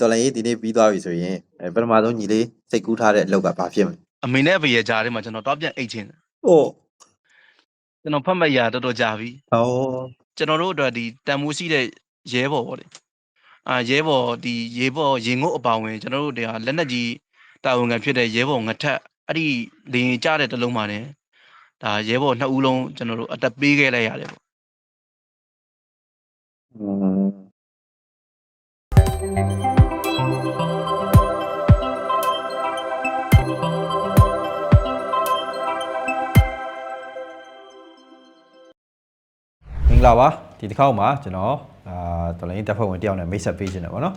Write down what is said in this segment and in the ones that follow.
တော်လည်းဒီနေ့ပြီးသွားပြီဆိုရင်အဲပထမဆုံးညီလေးစိတ်ကူးထားတဲ့အလုပ်ကဘာဖြစ်မလဲ အမေနဲ့အဖေရဲ့ကြားထဲမှာကျွန်တော်တော့ပြန်အိတ်ချင်းတယ် ။အိုး ကျွန်တော်ဖတ်မဲ့ရတော်တော်ကြာပြီ ဟော ကျွန်တော်တို့အတွက်ဒီတန်မိုးရှိတဲ့ရဲဘော်ပေါ့လေအာရဲဘော်ဒီရဲဘော်ရင်ငုတ်အပါဝင်ကျွန်တော်တို့တရားလက်နက်ကြီးတာဝန်ခံဖြစ်တဲ့ရဲဘော်ငထက်အဲ့ဒီလေရင်ကြားတဲ့တစ်လုံးမှာねဒါရဲဘော်နှစ်ဦးလုံးကျွန်တော်တို့အသက်ပေးခဲ့လိုက်ရတယ်ပေါ့ อืม လာပါဒီတစ်ခေါက်မှာကျွန်တော်အာတော်လိုင်းတပ်ဖွဲ့ဝင်တယောက်နဲ့မိတ်ဆက်ပေးခြင်းတယ်ပေါ့နော်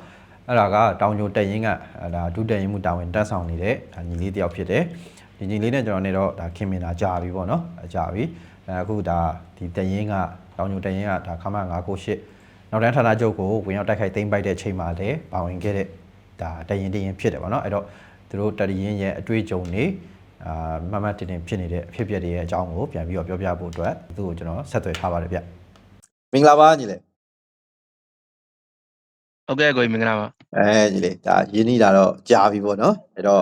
အဲ့ဒါကတောင်ညိုတက်ရင်ကအဲ့ဒါဒုတက်ရင်မှုတာဝန်တက်ဆောင်နေတဲ့ဒါညီလေးတယောက်ဖြစ်တယ်ဒီညီလေးနဲ့ကျွန်တော်နေတော့ဒါခင်မင်တာကြာပြီပေါ့နော်အကြာပြီအဲအခုဒါဒီတက်ရင်ကတောင်ညိုတက်ရင်ကဒါခမ998နောက်တန်းဌာနချုပ်ကိုဝင်ရောက်တိုက်ခိုက်သိမ်းပိုက်တဲ့ချိန်မှာလည်းပါဝင်ခဲ့တဲ့ဒါတက်ရင်တရင်ဖြစ်တယ်ပေါ့နော်အဲ့တော့သူတို့တက်ရင်ရဲ့အတွေ့အကြုံတွေအာမမတ်တင်တင်ဖြစ်နေတဲ့အဖြစ်အပျက်တွေရဲ့အကြောင်းကိုပြန်ပြီးတော့ပြောပြဖို့အတွက်သူ့ကိုကျွန်တော်ဆက်သွယ်ထားပါတယ်ဗျ မင်္ဂလာပါညီလေးဟုတ်ကဲ့ကိုကြီးမင်္ဂလာပါအဲညီလေးဒါရင်းနှီးတာတော့ကြာပြီပေါ့နော်အဲ့တော့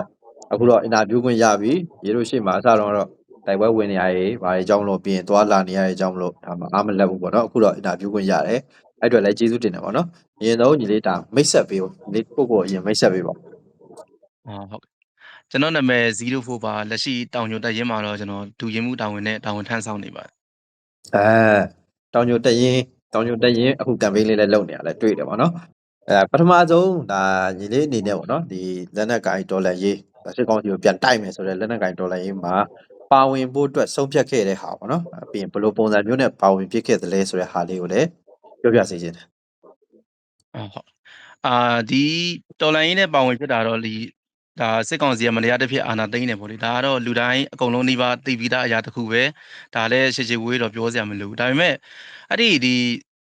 အခုတော့အင်တာဗျူးခွင့်ရပြီရေတို့ရှေ့မှာအစတော့တော့တိုက်ပွဲဝင်နေရရေးဘာတွေအကြောင်းလို့ပြီးရင်သွားလာနေရတဲ့အကြောင်းမလို့ဒါမှအားမလက်ဘူးပေါ့နော်အခုတော့အင်တာဗျူးခွင့်ရတယ်အဲ့အတွက်လည်းကျေးဇူးတင်တယ်ပေါ့နော်အရင်တော့ညီလေးဒါမိတ်ဆက်ပေးပေါ့ညီလေးကိုယ့်ကိုယ်အရင်မိတ်ဆက်ပေးပါဟောဟုတ်ကဲ့ကျွန်တော်နာမည်04ပါလက်ရှိတောင်ညိုတက်ရင်မှာတော့ကျွန်တော်ဒူရင်မှုတာဝန်နဲ့တာဝန်ထမ်းဆောင်နေပါတယ်အဲ တောင်ညိုတက်ရင်တောင်ညိုတက်ရင်အခုကမ်ပိန်းလေးလည်းလုပ်နေရလဲတွေ့တယ်ပေါ့နော်အဲပထမဆုံးဒါညီလေးအနေနဲ့ပေါ့နော်ဒီလက်နက်ကင်ဒေါ်လာရေးစစ်ကောင်စီကိုပြန်တိုက်မယ်ဆိုတော့လက်နက်ကင်ဒေါ်လာရေးမှာပါဝင်ဖို့အတွက်ဆုံးဖြတ်ခဲ့တဲ့ဟာပေါ့နော်အဲပြီးရင်ဘယ်လိုပုံစံမျိုးနဲ့ပါဝင်ဖြစ်ခဲ့သလဲဆိုတဲ့ဟာလေးကိုလည်းပြောပြစေချင်တယ်ဟုတ်ဟုတ်အာဒီတော်လိုင်းရင်းနဲ့ပါဝင်ဖြစ်တာတော့ဒီ ဒါစစ်ကောင်စီကမတရားတစ်ဖြစ်အာဏာသိမ်းနေပေါ့လေဒါကတော့လူတိုင်းအကုန်လုံးနှိပါသိပြီးသားအရာတစ်ခုပဲဒါလည်းရှေ့ရှေ့ဝေးတော့ပြောစရာမလိုဘူးဒါပေမဲ့အဲ့ဒီဒီ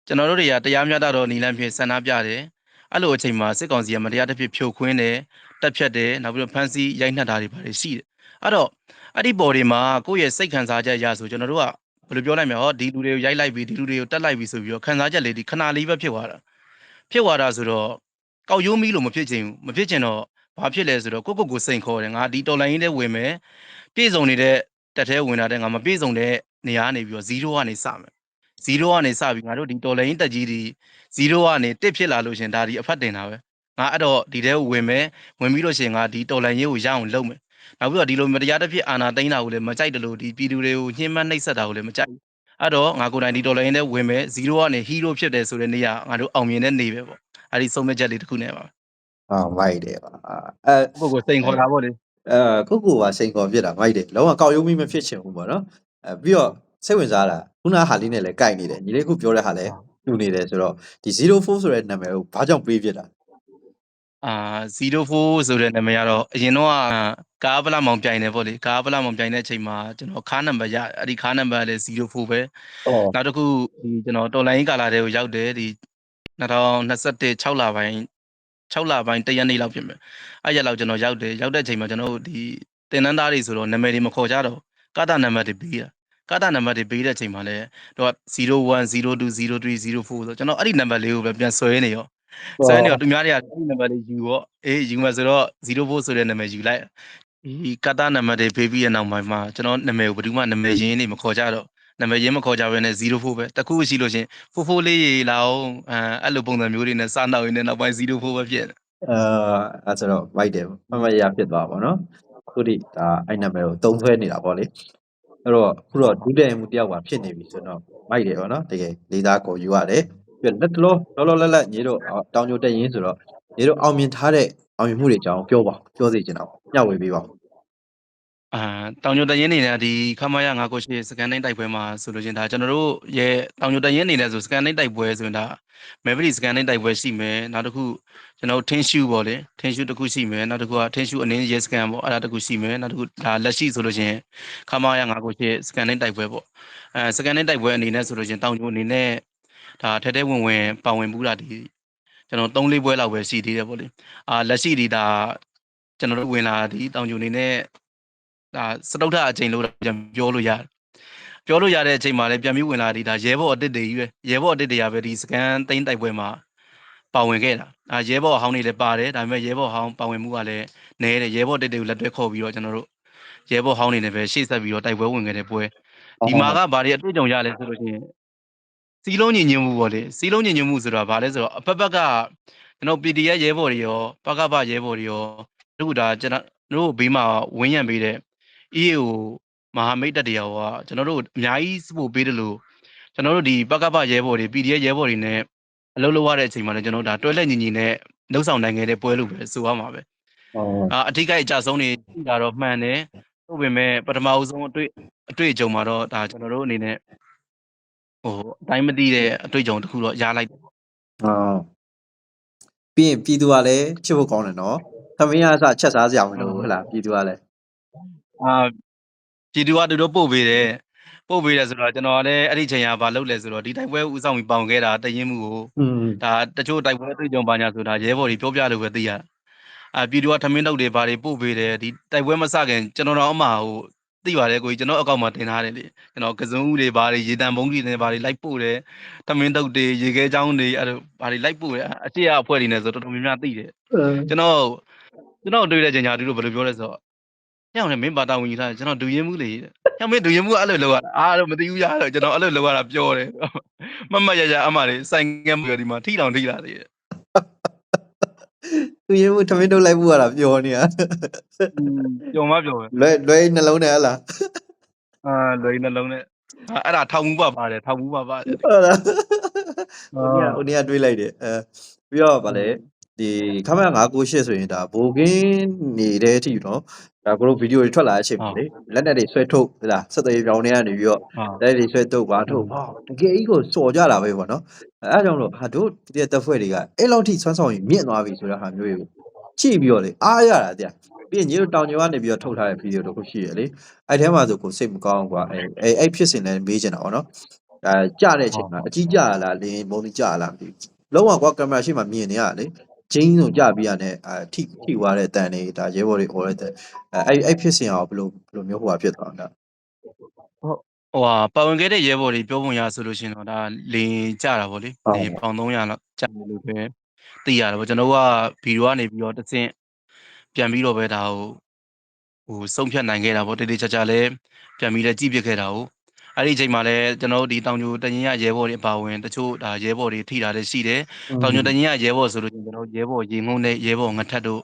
ကျွန်တော်တို့တွေကတရားမျှတတော့နီလန်းဖြင့်ဆန္ဒပြတယ်အဲ့လိုအချိန်မှာစစ်ကောင်စီကမတရားတစ်ဖြစ်ဖြိုခွင်းတယ်တက်ဖြတ်တယ်နောက်ပြီးတော့ဖမ်းဆီးရိုက်နှက်တာတွေပါတယ်ရှိတယ်အဲ့တော့အဲ့ဒီပေါ်တွေမှာကိုယ့်ရဲ့စိတ်ခံစားချက်အရဆိုကျွန်တော်တို့ကဘယ်လိုပြောလိုက်မလဲဟောဒီလူတွေကိုရိုက်လိုက်ပြီဒီလူတွေကိုတက်လိုက်ပြီဆိုပြီးတော့ခံစားချက်လေးဒီခဏလေးပဲဖြစ်သွားတာဖြစ်သွားတာဆိုတော့ကောက်ရိုးမီးလို့မဖြစ်ချင်ဘူးမဖြစ်ချင်တော့ ဘာဖြစ်လဲဆိုတော့ကိုယ့်ကိုယ်ကိုစိန်ခေါ်တယ်ငါဒီတော်လိုင်းရင်းထဲဝင်မယ်ပြည့်စုံနေတဲ့တက်ထဲဝင်လာတဲ့ငါမပြည့်စုံတဲ့နေရာကနေပြီးတော့0ကနေစမယ်0ကနေစပြီးငါတို့ဒီတော်လိုင်းရင်းတက်ကြီးဒီ0ကနေ1ဖြစ်လာလို့ရှရင်ဒါဒီအဖတ်တင်တာပဲငါအဲ့တော့ဒီထဲကိုဝင်မယ်ဝင်ပြီးလို့ရှရင်ငါဒီတော်လိုင်းရင်းကိုရအောင်လုပ်မယ်နောက်ပြီးတော့ဒီလိုမတရားတစ်ဖြစ်အာဏာသိမ်းတာကိုလည်းမကြိုက်တယ်လို့ဒီပြည်သူတွေကိုညှဉ်းပန်းနှိပ်စက်တာကိုလည်းမကြိုက်ဘူးအဲ့တော့ငါကိုယ်တိုင်ဒီတော်လိုင်းရင်းထဲဝင်မယ်0ကနေ hero ဖြစ်တယ်ဆိုတဲ့နေရာငါတို့အောင်မြင်တဲ့နေပဲပေါ့အဲ့ဒီဆုံးဖြတ်ချက်လေးတစ်ခုနဲ့ပါ ဟာမိုက်တယ်ပါအဲကိုကိုစိန်ခေါ်တာပေါ့လေ အဲ ကိုကိုကစိန်ခေါ်ဖြစ်တာ မိုက်တယ် လုံးဝ ကောက်ရုံးမီး မဖြစ်ချင်ဘူးပေါ့နော် အဲ ပြီးတော့ စိတ်ဝင်စားတာခုနဟာလေးနဲ့လည်းကြိုက်နေတယ် ညီလေးခုပြောတဲ့ဟာလည်းတူနေတယ်ဆိုတော့ ဒီ 04 ဆိုတဲ့နာမည်ကို ဘာကြောင့်ပေးဖြစ်တာအာ 04 ဆိုတဲ့နာမည်ကတော့ အရင်တော့ကားပလာမောင်ပြိုင်နေပေါ့လေကားပလာမောင်ပြိုင်တဲ့အချိန်မှာ ကျွန်တော် ခါးနံပါတ်ရအဲ့ဒီခါးနံပါတ်လည်း 04 ပဲ အော် နောက်တစ်ခု ဒီ ကျွန်တော် တော်လိုင်းကာလာတွေကို ရောက်တယ် ဒီ2021 6လပိုင်း 6လပိုင်းတရက်နေ့လောက်ဖြစ်မယ်အဲ့ရက်လောက်ကျွန်တော်ရောက်တယ်ရောက်တဲ့အချိန်မှာကျွန်တော်တို့ဒီတင်နန်းသားတွေဆိုတော့နာမည်တွေမခေါ်ကြတော့ကာတာနံပါတ်တွေပေးတာကာတာနံပါတ်တွေပေးတဲ့အချိန်မှာလည်းတော့01 02 03 04ဆိုကျွန်တော်အဲ့ဒီနံပါတ်လေးကိုပဲပြန်ဆွဲနေရောဆိုရင်တော့သူများတွေကဒီနံပါတ်လေးယူတော့အေးယူမှာဆိုတော့04ဆိုတဲ့နာမည်ယူလိုက်ဒီကတာနံပါတ်တွေပေးပြီးရနောက်ပိုင်းမှာကျွန်တော်နာမည်ကိုဘယ်သူမှနာမည်ရင်းနေမခေါ်ကြတော့ နာမည်ရင်းမခေါ်ကြဘဲနဲ့04ပဲတခုရှိလို့ရှင်ဖိုးဖိုးလေးရေလာအောင်အဲအဲ့လိုပုံစံမျိုးတွေနဲ့စနောက်ရင်းနဲ့နောက်ပိုင်း04ပဲဖြစ်တယ်အာအဲ့ဆိုတော့မိုက်တယ်မမရဖြစ်သွားပါတော့ခုထိဒါအဲ့နာမည်ကိုတုံးဆွဲနေတာပေါ့လေအဲ့တော့ခုတော့ဒုတဲ့မှုတယောက်ပါဖြစ်နေပြီဆိုတော့မိုက်တယ်ပေါ့နော်တကယ်လေးသားကိုယူရတယ်ပြီးတော့လက်တလောလောလောလတ်လတ်ညီတို့တောင်ညိုတက်ရင်ဆိုတော့ညီတို့အောင်မြင်ထားတဲ့အောင်မြင်မှုတွေအကြောင်းပြောပါပြောစေချင်တာပေါ့ညှဝေပေးပါ အာတောင်ညိုတရင်နေနဲ့ဒီခမရ998စကန်တိုင်းတိုက်ပွဲမှာဆိုလို့ချင်းဒါကျွန်တော်တို့ရဲ့တောင်ညိုတရင်နေနဲ့ဆိုစကန်တိုင်းတိုက်ပွဲဆိုရင်ဒါမဲဗလီစကန်တိုင်းတိုက်ပွဲရှိမယ်နောက်တစ်ခုကျွန်တော်ထင်းရှူပေါ့လေထင်းရှူတစ်ခုရှိမယ်နောက်တစ်ခုကထင်းရှူအနည်းရဲစကန်ပေါ့အဲ့ဒါတစ်ခုရှိမယ်နောက်တစ်ခုဒါလက်ရှိဆိုလို့ချင်းခမရ998စကန်တိုင်းတိုက်ပွဲပေါ့အဲစကန်တိုင်းတိုက်ပွဲအနေနဲ့ဆိုလို့ချင်းတောင်ညိုအနေနဲ့ဒါထဲထဲဝင်ဝင်ပါဝင်မှုတာဒီကျွန်တော်3-4ပွဲလောက်ပဲရှိသေးတယ်ပေါ့လေအာလက်ရှိဒီဒါကျွန်တော်တို့ဝင်လာဒီတောင်ညိုအနေနဲ့ ဒါစတုထအချိန်လို့တော့ပြန်ပြောလို့ရတယ်ပြောလို့ရတဲ့အချိန်မှာလည်းပြန်ပြီးဝင်လာဒီဒါရဲဘော်အစ်စ်တွေကြီးပဲရဲဘော်အစ်စ်တွေကပဲဒီစကန်သိန်းတိုက်ပွဲမှာပပါဝင်ခဲ့တာအာရဲဘော်ဟောင်းတွေလည်းပါတယ်ဒါပေမဲ့ရဲဘော်ဟောင်းပါဝင်မှုကလည်းနည်းတယ်ရဲဘော်တက်တွေကိုလက်တွဲခေါ်ပြီးတော့ကျွန်တော်တို့ရဲဘော်ဟောင်းတွေနဲ့ပဲရှေ့ဆက်ပြီးတော့တိုက်ပွဲဝင်ခဲ့တဲ့ပွဲဒီမှာကဘာတွေအတွေ့အကြုံရလဲဆိုလို့ရှိရင်စီလုံးညီညွတ်မှုပေါ့လေစီလုံးညီညွတ်မှုဆိုတာဘာလဲဆိုတော့အဖက်ဖက်ကကျွန်တော် PDF ရဲဘော်တွေရောပကပရဲဘော်တွေရောတို့ဒါကျွန်တော်တို့ဘေးမှာဝင်းရံပေးတဲ့ EAO မဟာမိတ်တပ်တရားကကျွန်တော်တို့အများကြီးစပို့ပေးတယ်လို့ကျွန်တော်တို့ဒီပကပရဲဘော်တွေ PDF ရဲဘော်တွေနဲ့အလုပ်လုပ်ရတဲ့အချိန်မှာလည်းကျွန်တော်တို့ဒါတွဲလက်ညီညီနဲ့လှုပ်ဆောင်နိုင်ခဲ့တဲ့ပွဲလို့ပဲဆိုရမှာပဲဟုတ်အာအထိကိအကြဆုံးနေရှိတာတော့မှန်တယ်ဟုတ်ပေမဲ့ပထမဦးဆုံးအတွေ့အတွေ့အကြုံမှာတော့ဒါကျွန်တော်တို့အနေနဲ့ဟိုအတိုင်းမသိတဲ့အတွေ့အကြုံတစ်ခုတော့ရလိုက်တယ်ဟုတ်ပြီးရင်ပြည်သူကလည်းချစ်ဖို့ကောင်းတယ်နော်သမင်းရအစချက်စားစရာမလိုဘူးဟဲ့လားပြည်သူကလည်း အာပြည်သူကသူတို့ပို့ပေးတယ်ပို့ပေးတယ်ဆိုတော့ကျွန်တော်ကလည်းအဲ့ဒီချိန်ကဘာလုပ်လဲဆိုတော့ဒီတိုက်ပွဲဦးဆောင်ပြီးပေါင်ခဲ့တာတရင်မှုကိုอืมဒါတချို့တိုက်ပွဲတွေ့ကြုံပါညာဆိုတာရဲဘော်တွေပြောပြလို့ပဲသိရတာအာပြည်သူကထမင်းတုပ်တွေဘာတွေပို့ပေးတယ်ဒီတိုက်ပွဲမစခင်ကျွန်တော်တော့အမှဟိုသိပါတယ်ကိုကြီးကျွန်တော်အကောင့်မှာတင်ထားတယ်လေကျွန်တော်ကစုံဦးတွေဘာတွေရေတံဘုံတွေနဲ့ဘာတွေလိုက်ပို့တယ်ထမင်းတုပ်တွေရေခဲချောင်းတွေအဲ့လိုဘာတွေလိုက်ပို့တယ်အရှိရအဖွဲ့တွေနဲ့ဆိုတော်တော်များများသိတယ်ကျွန်တော်ကျွန်တော်တွေ့တဲ့ချိန်ညာသူတို့ဘယ်လိုပြောလဲဆိုတော့ ညောင်လည်းမင်းဘာတာဝင်ယူထားတယ်ကျွန်တော်ဒူရင်မှုလေညောင်မင်းဒူရင်မှုအဲ့လိုလောက်ရတာအားတော့မသိဘူးရတော့ကျွန်တော်အဲ့လိုလောက်ရတာပြောတယ်မမတ်ရရအမလေးဆိုင်ငယ်မှုဒီမှာထိတောင်ထိလာသေးတယ်သူရင်မှုထမင်းတုပ်လိုက်ဖို့ရတာပျော်နေတာပျော်မပျော်ပဲလွယ်လွယ်နှလုံးနဲ့ဟဲ့လားအာလွယ်နှလုံးနဲ့အာအဲ့ဒါထောက်မှုပါပါတယ်ထောက်မှုပါပါတယ်ဟုတ်လားအာဟိုနေ့ကတွေးလိုက်တယ်အဲပြီးတော့ဗာလေ ဒီခမရ998ဆိုရင်ဒါဘိုကင်းနေတဲ့အထိနော်ဒါကိုတို့ဗီဒီယိုတွေထွက်လာတဲ့အချိန်မှာလေလက်နက်တွေဆွဲထုတ်ဟဲ့လားစက်သေးပြောင်းနေကနေပြီးတော့ဟာလက်တွေဆွဲထုတ်ပါထုတ်ပါတကယ်ကြီးကိုစော်ကြတာပဲပေါ့နော်အဲအဲကြောင့်လို့ဟာတို့ဒီတက်ဖွဲ့တွေကအဲ့လောက်ထိဆွမ်းဆောင်ရင်မြင့်သွားပြီဆိုတဲ့ဟာမျိုးတွေကိုကြည့်ပြီးတော့လေအားရတာတဲ့ပြီးရင်ညီတို့တောင်ကျော်ကနေပြီးတော့ထုတ်ထားတဲ့ဗီဒီယိုတစ်ခုရှိရလေအဲ့ထဲမှာဆိုကိုစိတ်မကောင်းကွာအဲအဲအဲ့ဖြစ်စဉ်လည်းမေးချင်တာပေါ့နော်အဲကြတဲ့အချိန်မှာအကြီးကြရလားလင်းမုံကြီးကြရလားမသိဘူးလုံးဝကွာကင်မရာရှိမှမြင်နေရလေ ဂျင်းစုံကြပြီးရတဲ့အဲထိထိသွားတဲ့အတန်တွေဒါရဲဘော်တွေអော်တဲ့အဲအဲ့အဲ့ဖြစ်စဉ်အောင်ဘယ်လိုဘယ်လိုမျိုးဟိုဟာဖြစ်သွားတာဟိုဟာပါဝင်ခဲ့တဲ့ရဲဘော်တွေပြောပုံရဆိုလို့ရှိရင်တော့ဒါလင်ကြတာဗောလေဟုတ်လင်ပေါင်300လောက်ကြတယ်လို့ပဲသိရတယ်ဗောကျွန်တော်ကဗီဒီယိုကနေပြီးတော့တစ်ဆင့်ပြန်ပြီးတော့ပဲဒါဟိုဟိုဆုံးဖြတ်နိုင်ခဲ့တာဗောတေးသေးချာချာလဲပြန်ပြီးလဲကြည့်ပြခဲ့တာဟို အဲ့ဒီအချိန်မှာလဲကျွန်တော်တို့ဒီတောင်ကျိုတရင်ရရဲဘော်တွေအပါဝင်တချို့ဒါရဲဘော်တွေထိတာလည်းရှိတယ်တောင်ကျိုတရင်ရရဲဘော်ဆိုလို့ရှိရင်ကျွန်တော်ရဲဘော်ရေငုံနဲ့ရဲဘော်ငထက်တို့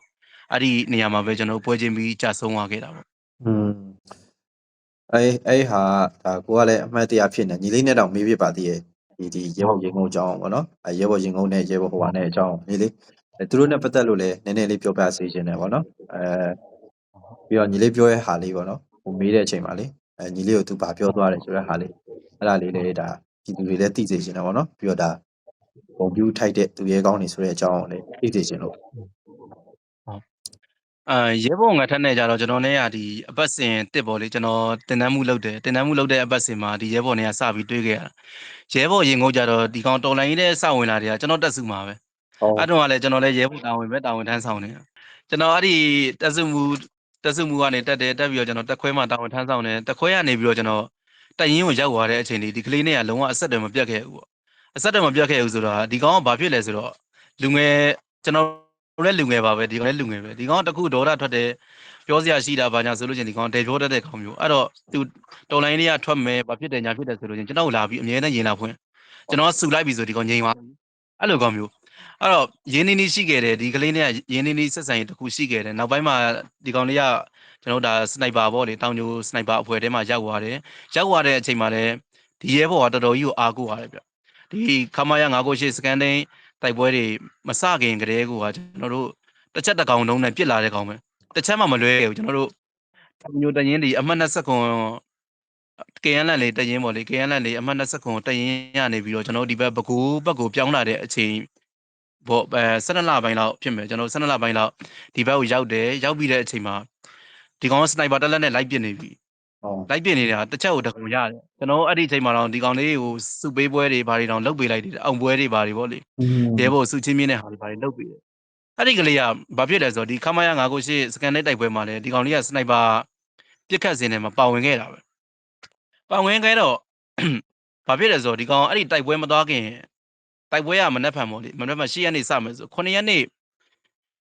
အဲ့ဒီနေရာမှာပဲကျွန်တော်ပွဲချင်းပြီးကြာဆုံးသွားခဲ့တာဗောอืมအဲအဲ့ဟာဒါကိုကလည်းအမှတ်တရဖြစ်နေညီလေးနဲ့တောင်မေးပြပါသေးရဲ့ဒီဒီရဲဘော်ရင်ငုံအကြောင်းပေါ့နော်အဲရဲဘော်ရင်ငုံနဲ့ရဲဘော်ဟိုဟာနဲ့အကြောင်းညီလေးအဲသူတို့နဲ့ပတ်သက်လို့လည်းနည်းနည်းလေးပြောပြစေချင်တယ်ပေါ့နော်အဲပြီးတော့ညီလေးပြောရဲ့ဟာလေးပေါ့နော်ဟိုမေးတဲ့အချိန်မှာလေ အဲညီလေးကိုသူဗာပြောသွားတယ်ဆိုတဲ့ဟာလေးအဲ့ဒါလေးလည်းဒါဒီသူတွေလည်းသိစေချင်တယ်ပေါ့နော်ပြီးတော့ဒါပုံပြူထိုက်တဲ့သူရဲကောင်းနေဆိုတဲ့အကြောင်းကိုလည်းသိစေချင်လို့အာရဲဘော်ငါထက်နဲ့ကြတော့ကျွန်တော်နဲ့ကဒီအပတ်စဉ်တစ်ပေါ်လေကျွန်တော်တင်တန်းမှုလုပ်တယ်တင်တန်းမှုလုပ်တဲ့အပတ်စဉ်မှာဒီရဲဘော်နဲ့ကစပြီးတွေးခဲ့ရတာရဲဘော်ရင်ငုံကြတော့ဒီကောင်တော်လိုင်းကြီးတဲ့စဝင်လာတွေကကျွန်တော်တက်စုမှာပဲဟုတ်အဲ့တော့ကလည်းကျွန်တော်လည်းရဲဘော်တာဝန်ပဲတာဝန်ထမ်းဆောင်နေတာကျွန်တော်အဲ့ဒီတက်စုမှု တက်စုမှုကနေတက်တယ်တက်ပြီးတော့ကျွန်တော်တက်ခွဲမှာတာဝန်ထမ်းဆောင်တယ်တက်ခွဲကနေပြီးတော့ကျွန်တော်တက်ရင်ကိုရောက်သွားတဲ့အချိန်လေးဒီကလေးနဲ့ကလုံးဝအဆက်အသွယ်မပြတ်ခဲ့ဘူးပေါ့အဆက်အသွယ်မပြတ်ခဲ့ဘူးဆိုတော့ဒီကောင်ကဘာဖြစ်လဲဆိုတော့လူငယ်ကျွန်တော်လည်းလူငယ်ပါပဲဒီကောင်လည်းလူငယ်ပဲဒီကောင်ကတခုဒေါသထွက်တယ်ပြောစရာရှိတာဘာညာဆိုလို့ချင်းဒီကောင်တဲပြောတတ်တဲ့ကောင်မျိုးအဲ့တော့သူတော်လိုင်းလေးကထွက်မယ်ဘာဖြစ်တယ်ညာဖြစ်တယ်ဆိုလို့ချင်းကျွန်တော်ကိုလာပြီးအမြဲတမ်းရင်လာဖွင့်ကျွန်တော်ကဆူလိုက်ပြီဆိုဒီကောင်ငြိမ်သွားအဲ့လိုကောင်မျိုး အဲ့တော့ရင်းနှီးနှီးရှိခဲ့တယ်ဒီကလေးနဲ့ရင်းနှီးနှီးဆက်ဆံရေးတစ်ခုရှိခဲ့တယ်နောက်ပိုင်းမှာဒီကောင်လေးကကျွန်တော်ဒါစနိုက်ပါပေါ့လေတောင်ကျိုစနိုက်ပါအဖွဲ့ထဲမှာရောက်သွားတယ်ရောက်သွားတဲ့အချိန်မှာလည်းဒီရဲဘော်ကတော်တော်ကြီးကိုအားကိုးရတယ်ဗျဒီခမရ998စကန်တိန်တိုက်ပွဲတွေမစခင်ကတည်းကကျွန်တော်တို့တစ်ချက်တစ်ကောင်တုံးနဲ့ပြစ်လာတဲ့ကောင်ပဲတစ်ချက်မှမလွဲဘူးကျွန်တော်တို့တောင်ညိုတရင်ဒီအမှတ်20ခွန်ကရန်လန်လေးတရင်ပေါ့လေကရန်လန်လေးအမှတ်20ခွန်တရင်ရနေပြီးတော့ကျွန်တော်တို့ဒီဘက်ဘကူဘက်ကိုပြောင်းလာတဲ့အချိန် ပေါ့အဲ12လပိုင်းလောက်ဖြစ်မယ်ကျွန်တော်12လပိုင်းလောက်ဒီဘက်ကိုရောက်တယ်ရောက်ပြီးတဲ့အချိန်မှာဒီကောင်စနိုက်ပါတက်လက်နဲ့လိုက်ပစ်နေပြီဟုတ်လိုက်ပစ်နေတာတစ်ချက်ကိုတကုံရတယ်ကျွန်တော်အဲ့ဒီအချိန်မှာတော့ဒီကောင်လေးကိုစုပေးပွဲတွေဘာတွေတောင်လုပ်ပေးလိုက်တယ်အောင်ပွဲတွေဘာတွေပေါ့လေရဲဘော်စုချင်းမြင့်တဲ့ဟာတွေဘာတွေလုပ်ပြီးတယ်အဲ့ဒီကလေးကဘာဖြစ်လဲဆိုတော့ဒီခမရ998စကန်နဲ့တိုက်ပွဲမှာလည်းဒီကောင်လေးကစနိုက်ပါပြစ်ခတ်စင်းနဲ့မှာပါဝင်ခဲ့တာပဲပါဝင်ခဲ့တော့ဘာဖြစ်လဲဆိုတော့ဒီကောင်အဲ့ဒီတိုက်ပွဲမသွားခင် တိုက်ပွဲကမနှက်ဖန်ပေါ့လေမနှက်ဖန်၈ရက်နေစမယ်ဆို9ရက်နေ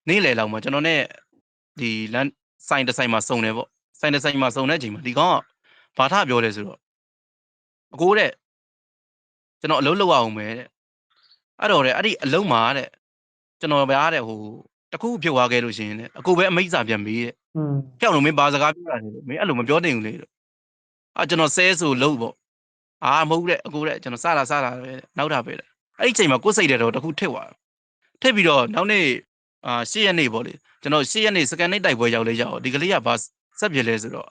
နေ့လယ်လောက်မှာကျွန်တော်နဲ့ဒီလမ်းဆိုင်တစ်ဆိုင်မှာစုံတယ်ပေါ့ဆိုင်တစ်ဆိုင်မှာစုံတဲ့အချိန်မှာဒီကောင်ကဘာထပြောလဲဆိုတော့အကိုတဲ့ကျွန်တော်အလုပ်လုပ်အောင်မယ်တဲ့အဲ့တော့တဲ့အဲ့ဒီအလုံးမှာတဲ့ကျွန်တော်ဗျာတဲ့ဟိုတခုဖြစ်သွားခဲ့လို့ရှိရင်တဲ့အကိုပဲအမိတ်စာပြန်မေးတဲ့อืมဖျောက်လို့မင်းဘာစကားပြောတာလဲလို့မင်းအဲ့လိုမပြောတင်ဘူးလေလို့အာကျွန်တော်ဆဲဆိုလို့ပေါ့အာမဟုတ်တဲ့အကိုတဲ့ကျွန်တော်စတာစတာပဲနောက်တာပဲတဲ့ အဲ့ဒီချိန်မှာကိုယ်စိတ်တဲ့တော့တခုထစ်သွားတယ်ထစ်ပြီးတော့နောက်နေ့အာ၈ရက်နေ့ပေါ့လေကျွန်တော်၈ရက်နေ့စကန်နေ့တိုက်ပွဲရောက်လေရောက်ဒီကလေးကဘာဆက်ပြလဲဆိုတော့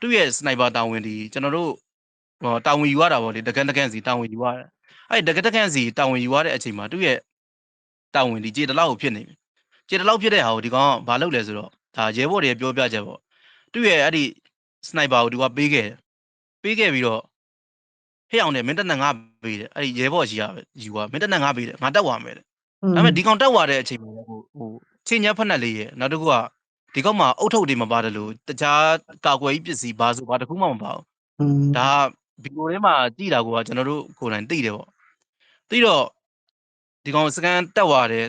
သူ့ရဲ့စနိုက်ပါတာဝန်ဒီကျွန်တော်တို့ဟောတာဝန်ယူရတာပေါ့လေတကန်တကန်စီတာဝန်ယူရတယ်အဲ့ဒီတကန်တကန်စီတာဝန်ယူရတဲ့အချိန်မှာသူ့ရဲ့တာဝန်ဒီကြေတလောက်ကိုဖြစ်နေပြီကြေတလောက်ဖြစ်တဲ့ဟာကိုဒီကောင်ကဘာလုပ်လဲဆိုတော့ဒါရဲဘော်တွေပြောပြချက်ပေါ့သူ့ရဲ့အဲ့ဒီစနိုက်ပါကိုသူကပေးခဲ့တယ်ပေးခဲ့ပြီးတော့ ဟဲ့အောင်နဲ့မင်းတက်နငါပေးတယ်အဲ့ဒီရဲဘော်ကြီးကပဲယူသွားမင်းတက်နငါပေးတယ်ငါတက်သွားမယ်တဲ့ဒါပေမဲ့ဒီကောင်တက်သွားတဲ့အချိန်မှာလည်းဟိုဟိုချင်းညက်ဖက်နှက်လေးရဲ့နောက်တစ်ခုကဒီကောင်မှာအုတ်ထုတ်တွေမပါတယ်လို့တခြားကာကွယ်ရေးပစ္စည်းဘာဆိုဘာတစ်ခုမှမပါဘူးอืมဒါဗီဒီယိုထဲမှာကြည့်တာကကျွန်တော်တို့ကိုယ်တိုင်သိတယ်ပေါ့သိတော့ဒီကောင်စကန်တက်သွားတယ်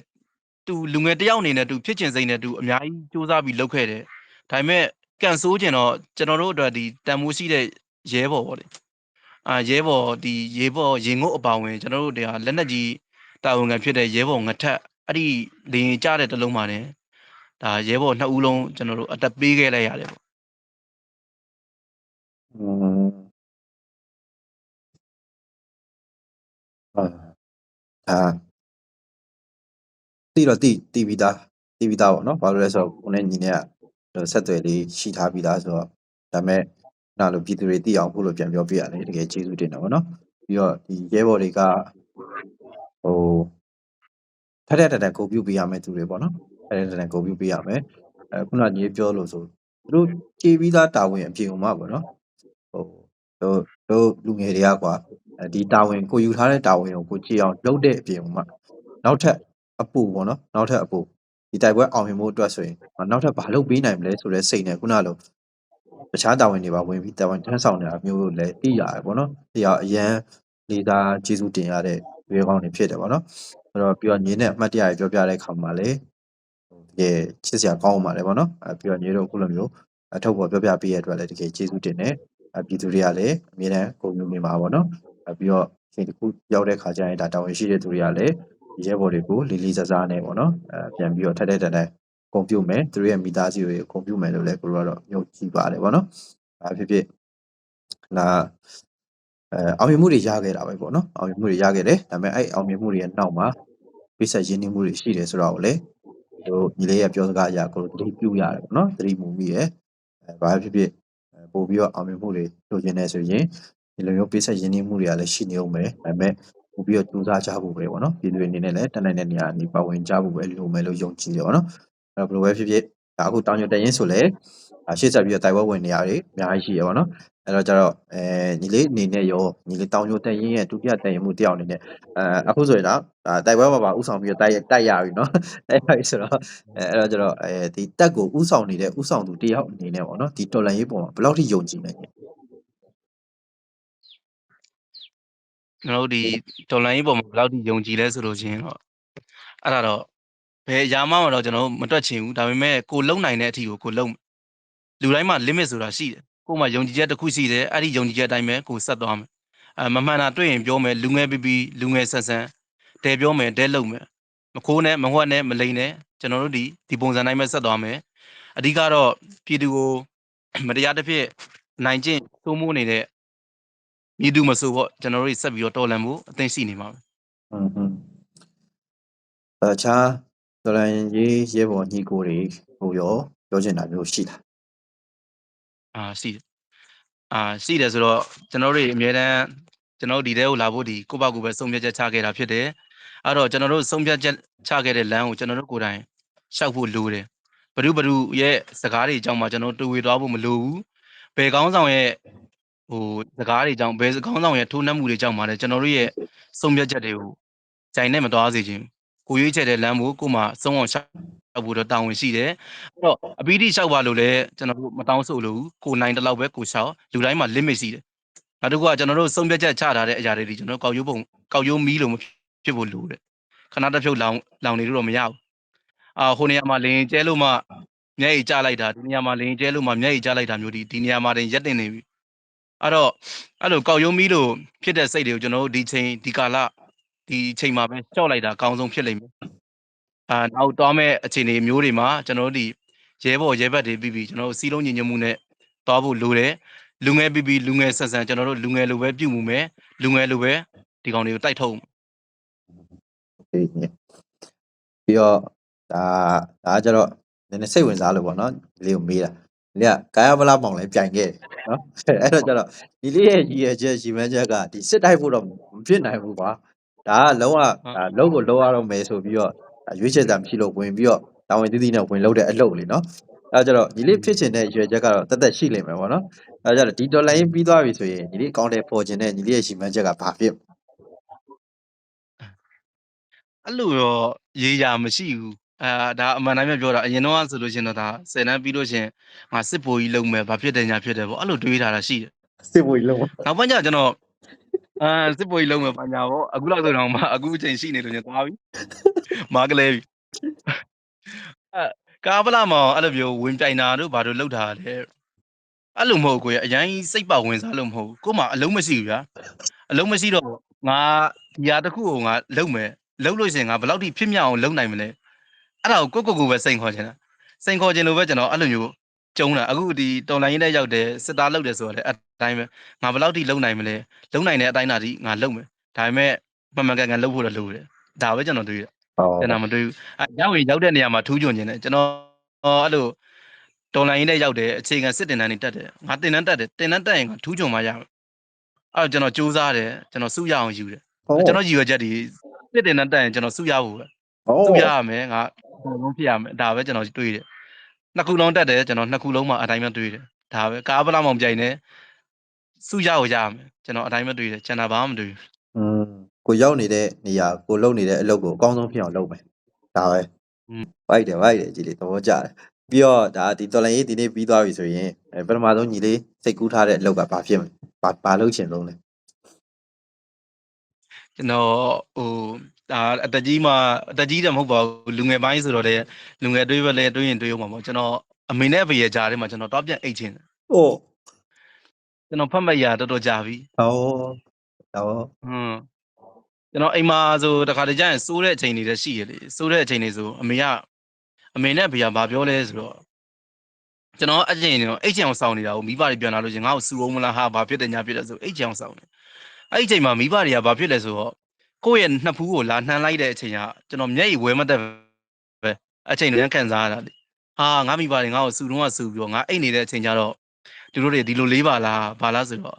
သူလူငယ်တစ်ယောက်အနေနဲ့သူဖြစ်ချင်စိမ့်နဲ့သူအများကြီးစူးစမ်းပြီးလုပ်ခဲ့တယ်ဒါပေမဲ့ကန်ဆိုးကျင်တော့ကျွန်တော်တို့အတွက်ဒီတန်မိုးရှိတဲ့ရဲဘော်ပေါ့လေ အာရဲဘော်ဒီရဲဘော်ရင်ငုတ်အပါဝင်ကျွန်တော်တို့တရားလက်နက်ကြီး တာဝန်ခံဖြစ်တဲ့ရဲဘော်ငထက်အဲ့ဒီလေရင်ကြားတဲ့တလုံးမှာねဒါရဲဘော်နှစ်ဦးလုံးကျွန်တော်တို့အတက်ပေးခဲ့လိုက်ရတယ်ပေါ့ อืมအာအာတီတော့တီတီပြီးသားတီပြီးသားပေါ့နော်ဘာလို့လဲဆိုတော့ကိုနဲ့ညီနဲ့ကဆက်သွယ်လေးရှိထားပြီးသားဆိုတော့ဒါမဲ့ နာလို့ပြည်သူတွေသိအောင်ဖို့လို့ပြန်ပြောပြရတယ်တကယ်ကျေးဇူးတင်တယ်ပေါ့နော်ပြီးတော့ဒီရဲဘော်တွေကဟိုထက်ထက်တက်တက်ကိုပြုတ်ပေးရမယ်သူတွေပေါ့နော်ထက်ထက်တက်တက်ကိုပြုတ်ပေးရမယ်အဲခုနညီပြောလို့ဆိုသူတို့ကြေးပြီးသားတာဝန်အပြင်မှာပေါ့နော်ဟိုတို့တို့လူငယ်တွေကကွာဒီတာဝန်ကိုယူထားတဲ့တာဝန်ကိုကိုကြည့်အောင်လုပ်တဲ့အပြင်မှာနောက်ထပ်အပူပေါ့နော်နောက်ထပ်အပူဒီတိုက်ပွဲအောင်မြင်ဖို့အတွက်ဆိုရင်နောက်ထပ်ဘာလုပ်ပေးနိုင်မလဲဆိုတဲ့စိတ်နဲ့ခုနလို တခြားတာဝန်တွေပါဝင်ပြီးတာဝန်ထမ်းဆောင်နေတာမျိုးလို့လည်းသိရတယ်ပေါ့နော်ဒီကအရန်လေးသားကျေးဇူးတင်ရတဲ့ရေကောင်းတွေဖြစ်တယ်ပေါ့နော်အဲ့တော့ပြီးတော့ညီနဲ့အမှတ်တရတွေပြောပြတဲ့အခါမှာလည်းတကယ်ချစ်စရာကောင်းပါတယ်ပေါ့နော်အဲပြီးတော့ညီတို့အခုလိုမျိုးအထောက်ပေါ်ပြောပြပေးရတဲ့အတွက်လည်းတကယ်ကျေးဇူးတင်တယ်အပြည်သူတွေကလည်းအမြဲတမ်းကုန်ယူနေမှာပေါ့နော်အဲပြီးတော့ဒီတစ်ခုရောက်တဲ့ခါကျရင်ဒါတာဝန်ရှိတဲ့သူတွေကလည်းရဲဘော်တွေကိုလေးလေးစားစားနဲ့ပေါ့နော်အဲပြန်ပြီးတော့ထက်တဲ့တန်တဲ့ ကွန်ပျူမယ်သူတို့ရဲ့မိသားစုတွေကိုကွန်ပျူမယ်လို့လည်းကိုတို့ကတော့ညှို့ကြည့်ပါတယ်ပေါ့နော်အဲဖြစ်ဖြစ်လာအဲအောင်မြင်မှုတွေရခဲ့တာပဲပေါ့နော်အောင်မြင်မှုတွေရခဲ့တယ်ဒါပေမဲ့အဲ့အောင်မြင်မှုတွေရဲ့နောက်မှာပိဆက်ရင်းနှီးမှုတွေရှိတယ်ဆိုတော့လေတို့ညီလေးရဲ့ပြောစကားအရာကိုတို့သတိပြုရတယ်ပေါ့နော်သတိမူမိရဲ့အဲဘာဖြစ်ဖြစ်ပို့ပြီးတော့အောင်မြင်မှုတွေလိုချင်နေဆိုရင်ဒီလိုမျိုးပိဆက်ရင်းနှီးမှုတွေကလည်းရှိနေအောင်ပဲဒါပေမဲ့ပို့ပြီးတော့ကြိုးစားကြဖို့ပဲပေါ့နော်ပြည်သူတွေအနေနဲ့လည်းတနိုင်တဲ့နေရာအနေပါဝင်ကြဖို့ပဲလိုမယ်လို့ယုံကြည်တယ်ပေါ့နော် အဲ့တော့ဘယ်လိုပဲဖြစ်ဖြစ်ဒါအခုတောင်းရတရင်ဆိုလဲရှေ့ဆက်ပြီးတော့တိုင်ဝဲဝင်နေရတယ်အများကြီးရှိရပါတော့ အဲ့တော့ကျတော့အဲညီလေးအနေနဲ့ရောညီလေးတောင်ညိုတက်ရင်ရဲ့ဒုတိယတက်ရင်မှုတယောက်အနေနဲ့အဲအခုဆိုရင်တော့ဒါတိုက်ပွဲမှာပါဥဆောင်ပြီးတော့တိုက်တိုက်ရပြီเนาะတိုက်ရပြီဆိုတော့အဲအဲ့တော့ကျတော့အဲဒီတက်ကိုဥဆောင်နေတဲ့ဥဆောင်သူတယောက်အနေနဲ့ပေါ့နော်ဒီတော်လန်ရေးပုံမှာဘယ်လောက်ထိယုံကြည်လဲညီ ကျွန်တော်တို့ဒီဒေါ်လာရေးပေါ်မှာဘယ်လောက်ထိယုံကြည်လဲဆိုလို့ချင်းတော့အဲ့ဒါတော့ ဘယ်အရာမှမတော့ကျွန်တော်တို့မတွက်ချင်ဘူးဒါပေမဲ့ကိုလုံနိုင်တဲ့အထီကိုကိုလုံလူတိုင်းမှာ limit ဆိုတာရှိတယ်ကို့မှာယုံကြည်ချက်တစ်ခုရှိတယ်အဲ့ဒီယုံကြည်ချက်အတိုင်းပဲကိုဆက်သွားမယ်အဲမမှန်တာတွေ့ရင်ပြောမယ်လူငယ်ပြီးပြီးလူငယ်ဆန်ဆန်တဲပြောမယ်တဲလုံမယ်မခိုးနဲ့မဟွက်နဲ့မလိန်နဲ့ကျွန်တော်တို့ဒီဒီပုံစံတိုင်းပဲဆက်သွားမယ်အဓိကတော့ပြည်သူကိုမတရားတစ်ဖြစ်နိုင်ကျင့်သိုးမိုးနေတဲ့မြည်သူမဆိုပေါ့ကျွန်တော်တို့ဆက်ပြီးတော့တော်လန်မှုအသိရှိနေမှာပဲဟွန်းဟွန်းအဲချာ တော်လန်ရေးရဲဘော်ညီကိုတွေဟိုရောပြောချင်တာမျိုးရှိလားအာရှိတယ်အာရှိတယ်ဆိုတော့ကျွန်တော်တို့အများတန်းကျွန်တော်တို့ဒီတဲကိုလာဖို့ဒီကိုယ့်ဘက်ကိုယ်ပဲစုံဖြတ်ချက်ချခဲ့တာဖြစ်တယ်အဲ့တော့ကျွန်တော်တို့စုံဖြတ်ချက်ချခဲ့တဲ့လမ်းကိုကျွန်တော်တို့ကိုယ်တိုင်ရှောက်ဖို့လိုတယ်ဘဒုဘဒုရဲ့စကားတွေအကြောင်းမှာကျွန်တော်တို့တွေ့ဝေသွားဖို့မလိုဘူးဘယ်ကောင်းဆောင်ရဲ့ဟိုစကားတွေအကြောင်းဘယ်ကောင်းဆောင်ရဲ့ထိုးနှက်မှုတွေအကြောင်းမှာလည်းကျွန်တော်တို့ရဲ့စုံဖြတ်ချက်တွေကိုဂျိုင်နဲ့မသွားစေချင်ဘူး ကိုရွေးချယ်တဲ့လမ်းကိုကိုယ်မှစုံအောင်ရှောက်ဖို့တော့တာဝန်ရှိတယ်အဲ့တော့အပီးတိလျှောက်ပါလို့လည်းကျွန်တော်တို့မတောင်းဆိုလို့ဘူးကိုနိုင်တလောက်ပဲကိုရှောက်လူတိုင်းမှာ limit ရှိတယ်နောက်တစ်ခုကကျွန်တော်တို့စုံဖြတ်ချက်ချထားတဲ့အရာတွေဒီကျွန်တော်တို့ကောက်ရိုးပုံကောက်ရိုးမီးလို့မဖြစ်ဖို့လိုတယ်ခဏတစ်ဖြုတ်လောင်လောင်နေလို့တော့မရဘူးအာဟိုနေရာမှာလင်းကျဲလို့မှမျက်ရည်ကျလိုက်တာဒီနေရာမှာလင်းကျဲလို့မှမျက်ရည်ကျလိုက်တာမျိုးဒီဒီနေရာမှာတင်ရက်တင်နေပြီအဲ့တော့အဲ့လိုကောက်ရုံးမီလို့ဖြစ်တဲ့စိတ်တွေကိုကျွန်တော်တို့ဒီချိန်ဒီကာလ ဒီချိန်မှာပဲကြောက်လိုက်တာအကောင်းဆုံးဖြစ်လိမ့်မယ်အာနောက်တော့မဲ့အခြေအနေမျိုးတွေမှာကျွန်တော်တို့ဒီရဲဘော်ရဲဘက်တွေပြီးပြီးကျွန်တော်တို့စီလုံးညီညွတ်မှုနဲ့တွားဖို့လိုတယ်လူငယ်ပြီးပြီးလူငယ်ဆက်ဆံကျွန်တော်တို့လူငယ်လိုပဲပြုမှုမယ်လူငယ်လိုပဲဒီကောင်တွေကိုတိုက်ထုတ်မယ်အေးညပြီးတော့ဒါဒါကကျတော့နည်းနည်းစိတ်ဝင်စားလို့ပေါ့နော်ဒီလေးကိုမေးတာဒီလေးကကာယဗလာမောင်လည်းပြိုင်ခဲ့တယ်နော်အဲ့တော့ကျတော့ဒီလေးရဲ့ရည်ရွယ်ချက်ရည်မှန်းချက်ကဒီစစ်တိုက်ဖို့တော့မဖြစ်နိုင်ဘူးကွာ ဒါကလုံးဝဒါလုံးကိုလုံးရတော့မယ်ဆိုပြီးတော့ဒါရွေးချယ်တာမရှိလို့ဝင်ပြီးတော့တာဝန်တည်တည်နဲ့ဝင်လုပ်တဲ့အလုပ်လေနော်အဲ့တော့ကျတော့ဒီလေးဖြစ်ချင်တဲ့ရည်ရွယ်ချက်ကတော့တက်တက်ရှိလိမ့်မယ်ပေါ့နော်အဲ့တော့ကျတော့ဒီဒေါ်လာရင်းပြီးသွားပြီဆိုရင်ဒီလေးအကောင့်ထဲပေါ်ခြင်းနဲ့ဒီလေးရဲ့ရည်မှန်းချက်ကဘာဖြစ်အဲ့လိုတော့ရေးရမရှိဘူးအာဒါအမှန်တိုင်းပဲပြောတာအရင်တော့ဆိုလို့ရှရင်တော့ဒါဆယ်တန်းပြီးလို့ရှရင်ငါစစ်ဘိုလ်ကြီးလုံးမယ်ဘာဖြစ်တယ်ညာဖြစ်တယ်ပေါ့အဲ့လိုတွေးထားတာရှိတယ်စစ်ဖို့လုံးနောက်ပိုင်းကျကျွန်တော် အာစစ်ဘိုလ်ကြီးလုံးမယ်ဘာညာပေါ့အခုလောက်ဆိုတော့မှအခုအချိန်ရှိနေလို့ညသွားပြီမာကလေးပြီအဲကာဗလာမောင်အဲ့လိုမျိုးဝင်ပြိုင်တာတို့ဘာတို့လောက်တာလဲအဲ့လိုမဟုတ်ကိုရအရင်စိတ်ပါဝင်စားလို့မဟုတ်ကို့မှာအလုံးမရှိဘူးဗျာအလုံးမရှိတော့ငါဒီဟာတစ်ခုကိုငါလုံးမယ်လုံးလို့ရှိရင်ငါဘယ်လောက်ထိဖြစ်မြောက်အောင်လုံးနိုင်မလဲအဲ့ဒါကိုကိုကိုကိုပဲစိန်ခေါ်ချင်တာစိန်ခေါ်ချင်လို့ပဲကျွန်တော်အဲ့လိုမျိုး ကျုံတာအခုဒီတော်လိုင်းရင်းနဲ့ရောက်တယ်စစ်သားလောက်တယ်ဆိုတော့လေအတိုင်းပဲငါဘယ်လောက်ထိလုံနိုင်မလဲလုံနိုင်တဲ့အတိုင်းအတာထိငါလုံမယ်ဒါပေမဲ့မှန်မှန်ကန်ကန်လုပ်ဖို့တော့လိုတယ်ဒါပဲကျွန်တော်တွေးတယ်ဟုတ်ကျွန်တော်မတွေးဘူးအဲရောက်ရင်ရောက်တဲ့နေရာမှာထူးချွန်နေတယ်ကျွန်တော်အဲ့လိုတော်လိုင်းရင်းနဲ့ရောက်တယ်အခြေခံစစ်တင်တန်းတွေတက်တယ်ငါတင်တန်းတက်တယ်တင်တန်းတက်ရင်ငါထူးချွန်မှရမယ်အဲ့တော့ကျွန်တော်စူးစမ်းတယ်ကျွန်တော်စုရအောင်ယူတယ်ဟုတ်ကျွန်တော်ရည်ရွယ်ချက်ဒီစစ်တင်တန်းတက်ရင်ကျွန်တော်စုရဖို့ပဲဟုတ်စုရရမယ်ငါအကုန်လုံးဖြစ်ရမယ်ဒါပဲကျွန်တော်တွေးတယ် နှစ်ခုလုံးတက်တယ်ကျွန်တော်နှစ်ခုလုံးမှာအတိုင်းပဲတွေးတယ်ဒါပဲကားပလာမောင်ပြိုင်နေစုရကိုရရမယ်ကျွန်တော်အတိုင်းပဲတွေးတယ်ကျန်တာဘာမှမတွေးဘူးอืมကိုရောက်နေတဲ့နေရာကိုလုပ်နေတဲ့အလုပ်ကိုအကောင်းဆုံးဖြစ်အောင်လုပ်မယ်ဒါပဲဝိုက်တယ်ဝိုက်တယ်ကြည်လေးသဘောကျတယ်ပြီးတော့ဒါဒီတော်လိုင်းရေးဒီနေ့ပြီးသွားပြီဆိုရင်အဲပထမဆုံးညီလေးစိတ်ကူးထားတဲ့အလုပ်ကဘာဖြစ်မလဲဘာဘာလုပ်ချင်ဆုံးလဲကျွန်တော်ဟို ဒါအတက်ကြီးမှာအတက်ကြီးတယ်မဟုတ်ပါဘူးလူငယ်ပိုင်းဆိုတော့လေလူငယ်တွေးပဲလေတွေးရင်တွေးအောင်ပါပေါ့ကျွန်တော်အမေနဲ့အဖေရဲ့ကြားထဲမှာကျွန်တော်တော့ပြန်အိတ်ချင်းတယ်โอ้ကျွန်တော်ဖတ်မရတော်တော်ကြာပြီဟောဟောဟွန်းကျွန်တော်အိမ်မှာဆိုတခါတည်းကျရင်စိုးတဲ့အချိန်တွေလည်းရှိရလေစိုးတဲ့အချိန်တွေဆိုအမေကအမေနဲ့အဖေကဘာပြောလဲဆိုတော့ကျွန်တော်အချိန်တွေတော့အိတ်ချင်အောင်စောင့်နေတာကိုမိဘတွေပြန်လာလို့ရှင်ငါ့ကိုစူအောင်မလားဟာဘာဖြစ်တယ်ညာဖြစ်တယ်ဆိုအိတ်ချင်အောင်စောင့်နေအဲ့ဒီအချိန်မှာမိဘတွေကဘာဖြစ်လဲဆိုတော့ ကိုယ့်ရဲ့နှစ်ဖူးကိုလာနှမ်းလိုက်တဲ့အချိန်ကကျွန်တော်မျက်ရည်ဝဲမတက်ပဲအချိန်တွေခံစားရတာလေဟာငါမိဘတွေငါ့ကိုစူတော့ကစူပြီးတော့ငါအိတ်နေတဲ့အချိန်ကျတော့သူတို့တွေဒီလိုလေးပါလားဘာလားဆိုတော့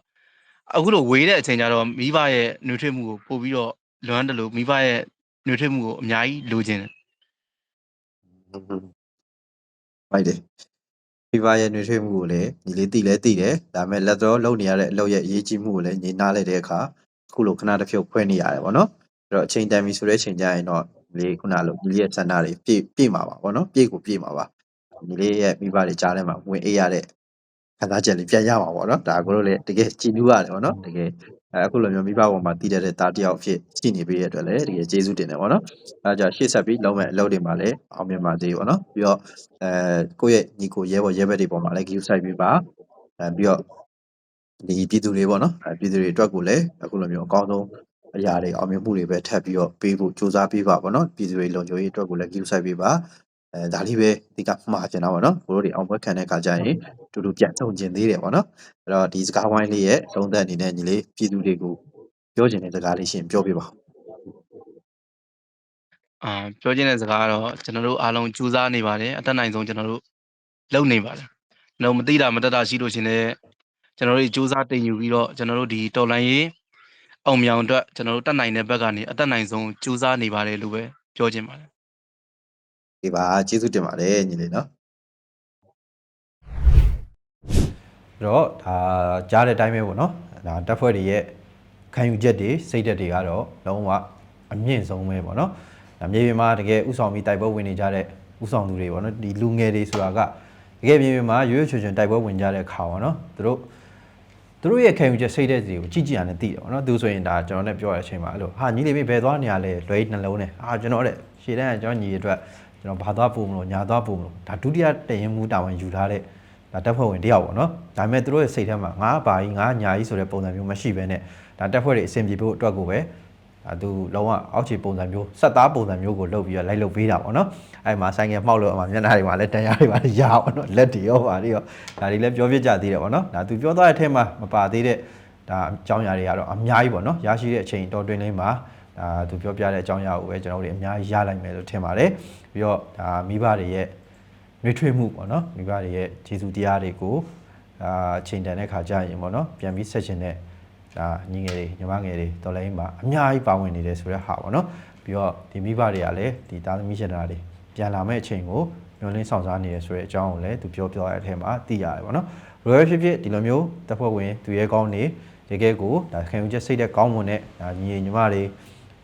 အခုလိုဝေးတဲ့အချိန်ကျတော့မိဘရဲ့နှွေးထွေးမှုကိုပို့ပြီးတော့လွမ်းတယ်လို့မိဘရဲ့နှွေးထွေးမှုကိုအများကြီးလိုချင်တယ်ဝိုက်တယ်ဖီဗာရဲ့နှွေးထွေးမှုကိုလည်းညီလေးသိလဲသိတယ်ဒါပေမဲ့လက်တော်လုပ်နေရတဲ့အလုပ်ရဲ့အရေးကြီးမှုကိုလည်းညီနားလိုက်တဲ့အခါ အခုလိုခဏတစ်ဖြုတ်ခွဲနေရတယ်ဗောနော်အဲ့တော့အချိန်တန်ပြီဆိုတဲ့အချိန်ကျရင်တော့ညီလေးခုနလိုညီလေးရဲ့စန္ဒတွေပြည့်ပြည့်မှာပါဗောနော်ပြည့်ကိုပြည့်မှာပါညီလေးရဲ့မိဘတွေကြားထဲမှာဝင်အေးရတဲ့ခံစားချက်လေးပြန်ရမှာဗောနော်ဒါကိုတို့လည်းတကယ်ကြည်နူးရတယ်ဗောနော်တကယ်အဲအခုလိုမျိုးမိဘပေါ်မှာတည်တဲ့တဲ့သားတစ်ယောက်အဖြစ်ရှိနေပေးရတဲ့အတွက်လည်းတကယ်ကျေးဇူးတင်တယ်ဗောနော်အဲဒါကြောင့်ရှေ့ဆက်ပြီးလုံးမဲ့အလုပ်တွေမှာလည်းအောင်မြင်ပါသေးဗောနော်ပြီးတော့အဲကိုယ့်ရဲ့ညီကိုရဲဘော်ရဲဘက်တွေပေါ်မှာလည်း view site ပေးပါအဲပြီးတော့ ဒီပြည်သူတွေပေါ့နော်အဲပြည်သူတွေအတွက်ကိုလည်းအခုလိုမျိုးအကောင်းဆုံးအရာတွေအောင်မြင်မှုတွေပဲထပ်ပြီးတော့ပေးဖို့စူးစမ်းပေးပါပေါ့နော်ပြည်သူတွေလုံခြုံရေးအတွက်ကိုလည်း view site ပေးပါအဲဒါလေးပဲဒီကမှာကျင်တာပေါ့နော်ကိုတို့တွေအောင်ပွဲခံတဲ့အခါကျရင်တူတူပြန်ဆုံကျင်သေးတယ်ပေါ့နော်အဲ့တော့ဒီစကားဝိုင်းလေးရဲ့သုံးသက်အနေနဲ့ညီလေးပြည်သူတွေကိုပြောချင်တဲ့စကားလေးရှရင်ပြောပြပါဦးအာပြောချင်တဲ့စကားကတော့ကျွန်တော်တို့အားလုံးကြိုးစားနေပါတယ်အတက်နိုင်ဆုံးကျွန်တော်တို့လုပ်နေပါတယ်ကျွန်တော်မသိတာမတတ်တာရှိလို့ရှင်လည်း ကျွန်တော်တို့ကြိုးစားတင်ယူပြီးတော့ကျွန်တော်တို့ဒီတော်လိုင်းရေးအောင်မြောင်အတွက်ကျွန်တော်တို့တက်နိုင်တဲ့ဘက်ကနေအတက်နိုင်ဆုံးကြိုးစားနေပါတယ်လို့ပဲပြောချင်ပါတယ်ဒီပါကျေးဇူးတင်ပါတယ်ညီလေးနော်အဲ့တော့ဒါကြားတဲ့အတိုင်းပဲပေါ့နော်ဒါတက်ဖွဲ့တွေရဲ့ခံယူချက်တွေစိတ်သက်တွေကတော့လုံးဝအမြင့်ဆုံးပဲပေါ့နော်ဒါမြေပြင်မှာတကယ်ဥဆောင်ပြီးတိုက်ပွဲဝင်နေကြတဲ့ဥဆောင်သူတွေပေါ့နော်ဒီလူငယ်တွေဆိုတာကတကယ်မြေပြင်မှာရွရွချွချွချွတိုက်ပွဲဝင်ကြတဲ့ခါပေါ့နော်သူတို့ သူတို့ရဲ့ခံယူချက်စိတ်တဲ့စီကိုကြည့်ကြည့်ရနဲ့သိတယ်ပေါ့နော်သူဆိုရင်ဒါကျွန်တော်နဲ့ပြောရတဲ့အချိန်မှာအဲ့လိုဟာညီလေးမေဘယ်သွားနေရလဲလွယ်နှလုံးနဲ့အာကျွန်တော်တဲ့ရှေ့တန်းကကျွန်တော်ညီရဲ့အတွက်ကျွန်တော်ဘာသွားပို့မလို့ညာသွားပို့မလို့ဒါဒုတိယတရင်မှုတာဝန်ယူထားတဲ့ဒါတပ်ဖွဲ့ဝင်တယောက်ပေါ့နော်ဒါပေမဲ့သူတို့ရဲ့စိတ်ထဲမှာငါဘာကြီးငါညာကြီးဆိုတဲ့ပုံစံမျိုးမရှိဘဲနဲ့ဒါတပ်ဖွဲ့တွေအဆင်ပြေဖို့အတွက်ကိုပဲ ဒါသူလုံးဝအောက်ခြေပုံစံမျိုးစက်သားပုံစံမျိုးကိုလုပ်ပြီးတော့လိုက်လုပ်ပေးတာပေါ့နော်အဲ့မှာဆိုင်ငယ်မှောက်လို့အမှမျက်နှာတွေမှာလည်းတန်ရာတွေပါလေရအောင်နော်လက်တွေရောပါလေရောဒါတွေလည်းပြောပြကြသေးတယ်ပေါ့နော်ဒါသူပြောသွားတဲ့အထက်မှာမပါသေးတဲ့ဒါအကြောင်းအရာတွေကတော့အများကြီးပေါ့နော်ရရှိတဲ့အချိန်တော်တွင်လေးမှာဒါသူပြောပြတဲ့အကြောင်းအရာကိုပဲကျွန်တော်တို့အများကြီးရလိုက်မယ်လို့ထင်ပါတယ်ပြီးတော့ဒါမိဘတွေရဲ့နှွေးထွေးမှုပေါ့နော်မိဘတွေရဲ့ကျေးဇူးတရားတွေကိုအာချိန်တန်တဲ့ခါကျရင်ပေါ့နော်ပြန်ပြီးဆက်ရှင်တဲ့ ဒါညီငယ်တွေညီမငယ်တွေတော်လိုင်းမှာအများကြီးပါဝင်နေတယ်ဆိုတဲ့ဟာပေါ့နော်ပြီးတော့ဒီမိဘတွေကလည်းဒီသားသမီးရှင်သားတွေပြန်လာမဲ့အချိန်ကိုမျှော်လင့်ဆောင်စားနေရဆိုတဲ့အကြောင်းကိုလည်းသူပြောပြောရတဲ့အထက်မှာသိရတယ်ပေါ့နော်ရိုရဖြစ်ဖြစ်ဒီလိုမျိုးတပ်ဖွဲ့ဝင်သူရဲကောင်းနေတကယ်ကိုဒါခံယူချက်စိတ်တဲ့ကောင်းမွန်တဲ့ဒါညီညီမတွေ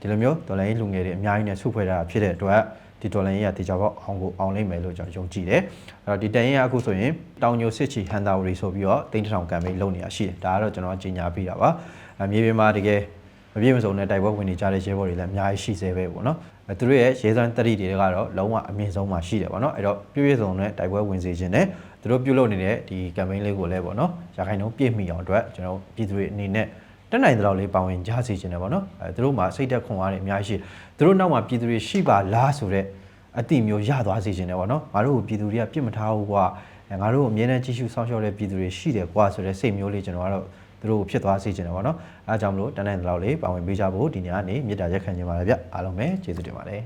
ဒီလိုမျိုးတော်လိုင်းလူငယ်တွေအများကြီးနဲ့ဆုဖွဲ့တာဖြစ်တဲ့အတွက် ဒီတော်လိုင်းရေးကတေချာပေါက်အောင်ကိုအောင်လိမ့်မယ်လို့ကျွန်တော်ယုံကြည်တယ်အဲ့တော့ဒီတန်ရင်ကအခုဆိုရင်တောင်ညိုစစ်ချီဟန်တာဝရီဆိုပြီးတော့တိန်းတစ်ထောင်ကမ်ပိန်းလုပ်နေတာရှိတယ်ဒါကတော့ကျွန်တော်ကြီးညာပြတာပါအမြေပြင်မှာတကယ်မပြေမစုံတဲ့တိုက်ပွဲဝင်နေကြတဲ့ရဲဘော်တွေလည်းအများကြီးရှိသေးပဲပေါ့နော်အဲသူတို့ရဲ့ရဲစွမ်းတတိတွေကတော့လုံးဝအမြင့်ဆုံးမှာရှိတယ်ပေါ့နော်အဲ့တော့ပြည့်ပြည့်စုံတဲ့တိုက်ပွဲဝင်စေခြင်းနဲ့သူတို့ပြုလုပ်နေတဲ့ဒီကမ်ပိန်းလေးကိုလည်းပေါ့နော်ရခိုင်နှုန်းပြည့်မီအောင်အတွက်ကျွန်တော်ပြည်သူတွေအနေနဲ့ တက်နိုင်တဲ့လောက်လေးပါဝင်ကြစေခြင်းတယ်ပေါ့နော်အဲသူတို့မှာစိတ်သက်ခွန်အားတွေအများကြီးရှိတယ်သူတို့နောက်မှာပြည်သူတွေရှိပါလားဆိုတော့အတိမျိုးရသွားစေခြင်းတယ်ပေါ့နော်ငါတို့ကိုပြည်သူတွေကပြစ်မထားဘူးကွာအဲငါတို့ကိုအမြဲတမ်းကြည့်ရှုစောင့်ရှောက်တဲ့ပြည်သူတွေရှိတယ်ကွာဆိုတဲ့စိတ်မျိုးလေးကျွန်တော်ကတော့သူတို့ကိုဖြစ်သွားစေခြင်းတယ်ပေါ့နော်အဲဒါကြောင့်မလို့တန်းနိုင်တဲ့လောက်လေးပါဝင်ပေးကြဖို့ဒီနေ့ကနေမေတ္တာရက်ခံခြင်းပါတယ်ဗျအားလုံးပဲကျေးဇူးတင်ပါတယ်